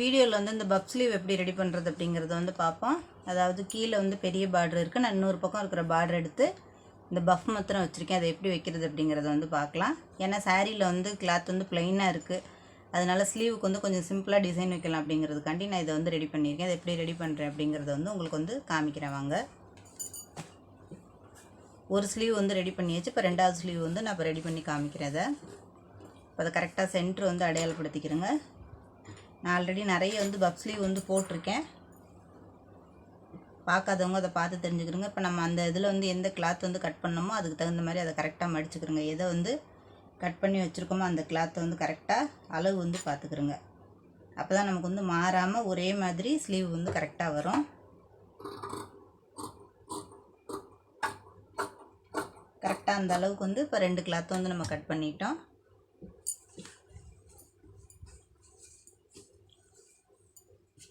வீடியோவில் வந்து இந்த பப் ஸ்லீவ் எப்படி ரெடி பண்ணுறது அப்படிங்கிறத வந்து பார்ப்போம் அதாவது கீழே வந்து பெரிய பார்டர் இருக்குது நான் இன்னொரு பக்கம் இருக்கிற பார்டர் எடுத்து இந்த பஃப் மாத்திரம் வச்சுருக்கேன். அதை எப்படி வைக்கிறது அப்படிங்கிறத வந்து பார்க்கலாம் ஏன்னா சாரியில் வந்து கிளாத் வந்து ப்ளைனாக இருக்குது அதனால் ஸ்லீவுக்கு வந்து கொஞ்சம் சிம்பிளாக டிசைன் வைக்கலாம் அப்படிங்கிறதுக்காண்டி நான் இதை வந்து ரெடி பண்ணியிருக்கேன். அதை எப்படி ரெடி பண்ணுறேன் அப்படிங்கிறத வந்து உங்களுக்கு வந்து காமிக்கிறேன் வாங்க. ஒரு ஸ்லீவ் வந்து ரெடி பண்ணியாச்சு. இப்போ ரெண்டாவது ஸ்லீவ் வந்து நான் இப்போ ரெடி பண்ணி காமிக்கிறேன் அதை இப்போ அதை கரெக்டாக சென்ட்ரு வந்து அடையாளப்படுத்திக்கிறேங்க. நான் ஆல்ரெடி நிறைய வந்து பப் ஸ்லீவ் வந்து போட்டிருக்கேன். பார்க்காதவங்க அதை பார்த்து தெரிஞ்சுக்கிறோங்க இப்போ நம்ம அந்த இதில் வந்து எந்த கிளாத் வந்து கட் பண்ணோமோ அதுக்கு தகுந்த மாதிரி அதை கரெக்டாக மடிச்சுக்கிறோங்க எதை வந்து கட் பண்ணி வச்சுருக்கோமோ அந்த கிளாத்தை வந்து கரெக்டாக அளவு வந்து பார்த்துக்கிறோங்க அப்போ தான் நமக்கு வந்து மாறாமல் ஒரே மாதிரி ஸ்லீவ் வந்து கரெக்டாக வரும். கரெக்டாக அந்த அளவுக்கு வந்து இப்போ ரெண்டு கிளாத்தை வந்து நம்ம கட் பண்ணிட்டோம்.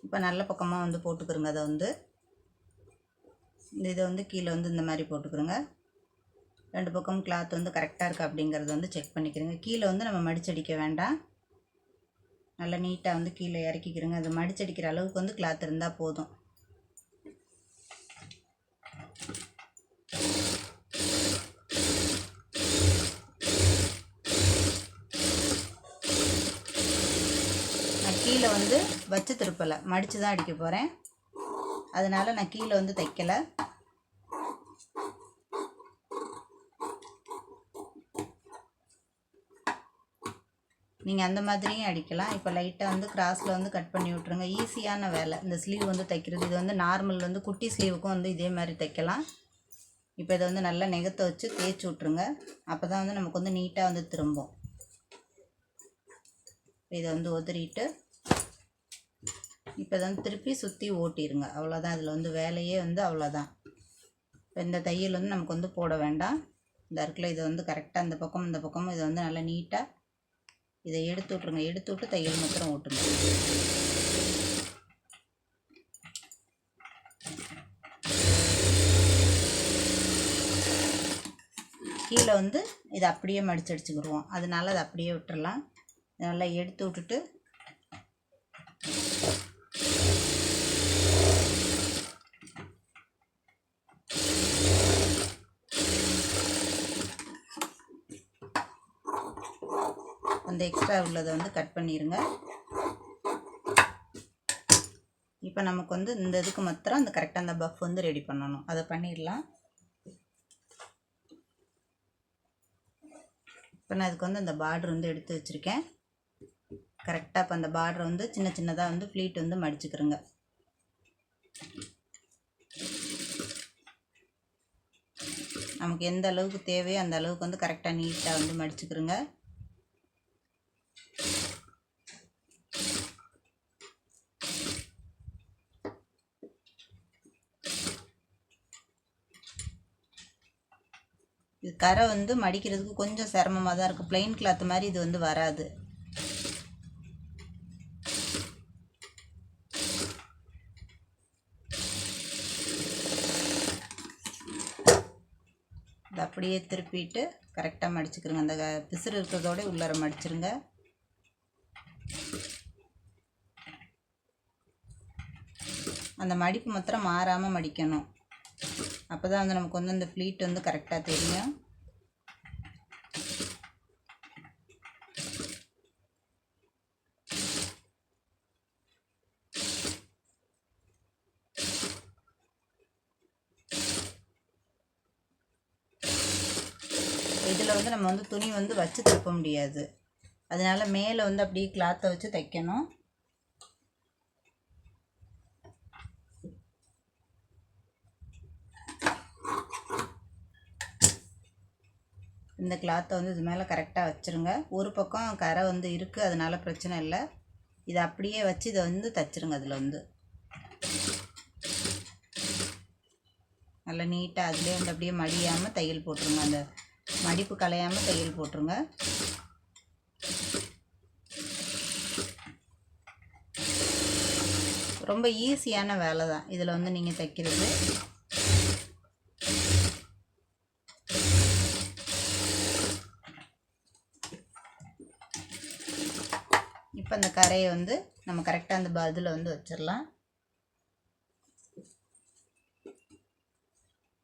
இப்போ நல்ல பக்கமாக வந்து போட்டுக்கிறோங்க. அதை வந்து இந்த இதை வந்து கீழே வந்து இந்த மாதிரி போட்டுக்கிறோங்க. ரெண்டு பக்கம் கிளாத் வந்து கரெக்டாக இருக்குது அப்படிங்கிறத வந்து செக் பண்ணிக்கிறோங்க. கீழே வந்து நம்ம மடிச்சடிக்க வேண்டாம். நல்லா நீட்டாக வந்து கீழே இறக்கிக்கிறோங்க. அது மடிச்சடிக்கிற அளவுக்கு வந்து கிளாத் இருந்தால் போதும் நான் கீழே வந்து வச்சு திருப்பலை. மடித்து தான் அடிக்க போகிறேன் அதனால் நான் கீழே வந்து தைக்கலை. நீங்கள் அந்த மாதிரியும் அடிக்கலாம். இப்போ லைட்டாக வந்து கிராஸில் வந்து கட் பண்ணி விட்ருங்க ஈஸியான வேலை. இந்த ஸ்லீவ் வந்து தைக்கிறது. இது வந்து நார்மல் வந்து குட்டி ஸ்லீவுக்கும் வந்து இதே மாதிரி தைக்கலாம். இப்போ இதை வந்து நல்லா நெகத்தை வச்சு தேய்ச்சி விட்ருங்க அப்போ தான் வந்து நமக்கு வந்து நீட்டாக வந்து திரும்பும். இதை வந்து உதறிட்டு இப்போ வந்து திருப்பி சுற்றி ஓட்டிடுங்க அவ்வளோதான். இதில் வந்து வேலையே வந்து அவ்வளோதான். இப்போ இந்த தையல் வந்து நமக்கு வந்து போட வேண்டாம். இந்த இருக்குல்ல இதை வந்து கரெக்டாக இந்த பக்கம் இந்த பக்கமும் இதை வந்து நல்லா நீட்டாக இதை எடுத்து விட்ருங்க எடுத்து விட்டு தையல் மாத்திரம் ஓட்டுங்க. கீழே வந்து இதை அப்படியே மடிச்சு அடிச்சுக்கிடுவோம். அதனால அதை அப்படியே விட்டுறலாம். நல்லா எடுத்து விட்டுட்டு அந்த எக்ஸ்ட்ரா உள்ளதை வந்து கட் பண்ணிடுங்க இப்போ நமக்கு வந்து இந்த இதுக்கு மாத்திரம் அந்த கரெக்டாக அந்த பஃப் வந்து ரெடி பண்ணணும். அதை பண்ணிடலாம். இப்போ நான் அதுக்கு வந்து அந்த பார்டர் வந்து எடுத்து வச்சுருக்கேன். கரெக்டாக இப்போ அந்த பார்டரை வந்து சின்ன சின்னதாக வந்து ஃப்ளீட் வந்து மடிச்சுக்கிறோங்க நமக்கு எந்த அளவுக்கு தேவையோ அந்த அளவுக்கு வந்து கரெக்டாக நீட்டாக வந்து மடிச்சுக்கிறோங்க இது கரை வந்து மடிக்கிறதுக்கு கொஞ்சம் சிரமமாக தான் இருக்குது பிளெயின் கிளாத் மாதிரி இது வந்து வராது. இது அப்படியே திருப்பிட்டு கரெக்டாக மடிச்சுக்கிறோங்க அந்த க- பிசுறு இருக்கிறதோட உள்ளார மடிச்சிருங்க. அந்த மடிப்பு மாத்திரம் மாறாமல் மடிக்கணும். அப்போ தான் வந்து நமக்கு வந்து அந்த ஃப்ளீட் வந்து கரெக்டாக தெரியும். இதில் வந்து நம்ம வந்து துணி வந்து வச்சு தைக்க முடியாது. அதனால் மேலே வந்து அப்படியே கிளாத்தை வச்சு தைக்கணும். இந்த கிளாத்தை வந்து இது மேலே கரெக்டாக வச்சுருங்க. ஒரு பக்கம் கரை வந்து இருக்குது அதனால் பிரச்சனை இல்லை. இதை அப்படியே வச்சு இதை வந்து தச்சுருங்க அதில் வந்து. நல்லா நீட்டாக அதுலேயே வந்து அப்படியே மடியாமல் தையல் போட்டுருங்க. அந்த மடிப்பு கலையாமல் தையல் போட்டுருங்க. ரொம்ப ஈஸியான வேலை தான் இதில் வந்து நீங்கள் தைக்கிறது இப்போ அந்த கரையை வந்து நம்ம கரெக்டாக அந்த இதில் வந்து வச்சிடலாம்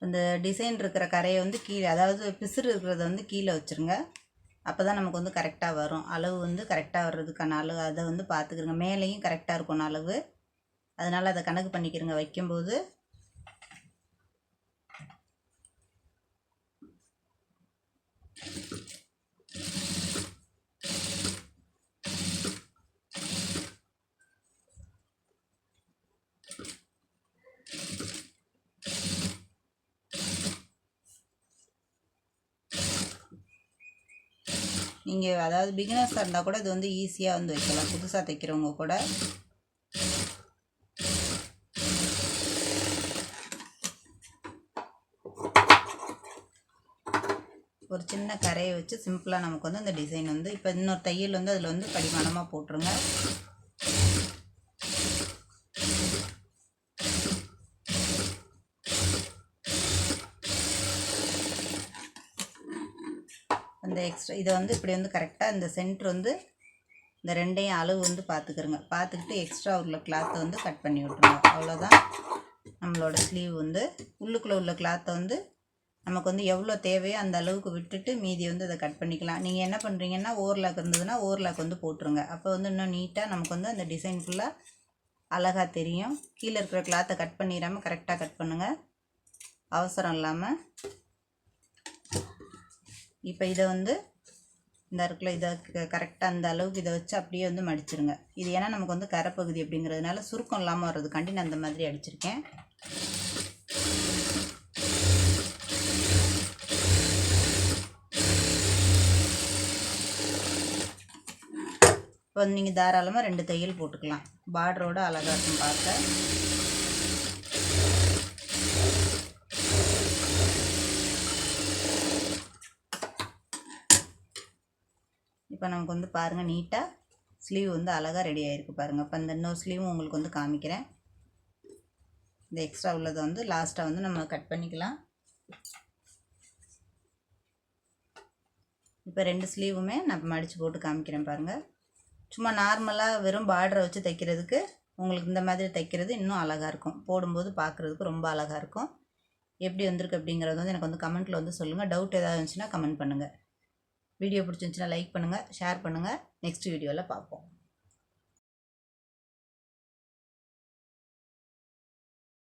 இந்த டிசைன் இருக்கிற கரையை வந்து கீழே அதாவது பிசுறு இருக்கிறத வந்து கீழே வச்சுருங்க. அப்போ தான் நமக்கு வந்து கரெக்டாக வரும். அளவு வந்து கரெக்டாக வர்றதுக்கான அளவு அதை வந்து பார்த்துக்கிறங்க மேலேயும் கரெக்டாக இருக்கணும் அளவு. அதனால் அதை கணக்கு பண்ணிக்கிறங்க வைக்கும்போது நீங்கள் அதாவது பிகினர்ஸாக இருந்தால் கூட இது வந்து ஈஸியாக வந்து வைக்கலாம். புதுசாக தைக்கிறவங்க கூட. ஒரு சின்ன கரையை வச்சு சிம்பிளாக நமக்கு வந்து அந்த டிசைன் வந்து இப்போ இன்னொரு தையல் வந்து அதில் வந்து படிமானமாக போட்டுருங்க. இந்த எக்ஸ்ட்ரா இதை வந்து இப்படி வந்து கரெக்டாக இந்த சென்டர் வந்து இந்த ரெண்டையும் அளவு வந்து பார்த்துக்கிருங்க. பார்த்துக்கிட்டு எக்ஸ்ட்ரா உள்ள கிளாத்தை வந்து கட் பண்ணி விட்ருங்க அவ்வளோதான் நம்மளோட ஸ்லீவ் வந்து உள்ளுக்குள்ளே உள்ள கிளாத்தை வந்து நமக்கு வந்து எவ்வளோ தேவையோ அந்த அளவுக்கு விட்டுட்டு மீதி வந்து அதை கட் பண்ணிக்கலாம். நீங்கள் என்ன பண்ணுறீங்கன்னா ஓர்லாக் இருந்ததுன்னா ஓர்லாக் வந்து போட்டுருங்க. அப்போ வந்து இன்னும் நீட்டாக நமக்கு வந்து அந்த டிசைன் ஃபுல்லாக அழகாக தெரியும். கீழே இருக்கிற கிளாத்தை கட் பண்ணிடாமல் கரெக்டாக கட் பண்ணுங்கள் அவசரம் இல்லாமல் இப்போ இதை வந்து இந்த இருக்குல்ல இதை கரெக்டாக அந்த அளவுக்கு இதை வச்சு அப்படியே வந்து மடிச்சிருங்க. இது ஏன்னா நமக்கு வந்து கரைப்பகுதி அப்படிங்கிறதுனால சுருக்கம் இல்லாமல் வர்றதுக்காண்டி நான் அந்த மாதிரி அடிச்சிருக்கேன். இப்போ வந்து நீங்கள் தாராளமாக ரெண்டு தையல் போட்டுக்கலாம். பார்டரோட அழகாக இருக்கும் பார்க்க. இப்போ நமக்கு வந்து பாருங்கள் நீட்டாக ஸ்லீவ் வந்து அழகாக ரெடி ஆகிருக்கு பாருங்கள் இப்போ இந்த இன்னொரு ஸ்லீவும் உங்களுக்கு வந்து காமிக்கிறேன். இந்த எக்ஸ்ட்ரா உள்ளதை வந்து லாஸ்ட்டாக வந்து நம்ம கட் பண்ணிக்கலாம். இப்போ ரெண்டு ஸ்லீவுமே நான் மடித்து போட்டு காமிக்கிறேன் பாருங்கள் சும்மா நார்மலாக வெறும் பார்டரை வச்சு தைக்கிறதுக்கு உங்களுக்கு இந்த மாதிரி தைக்கிறது இன்னும் அழகாக இருக்கும். போடும்போது பார்க்குறதுக்கு ரொம்ப அழகாக இருக்கும். எப்படி வந்திருக்கு அப்படிங்கிறது வந்து எனக்கு வந்து கமெண்ட்டில் வந்து சொல்லுங்கள் டவுட் ஏதாவது இருந்துச்சுன்னா கமெண்ட் பண்ணுங்கள் வீடியோ பிடிச்சிருந்துச்சுன்னா லைக் பண்ணுங்கள் ஷேர் பண்ணுங்கள் நெக்ஸ்ட் வீடியோவில் பார்ப்போம்.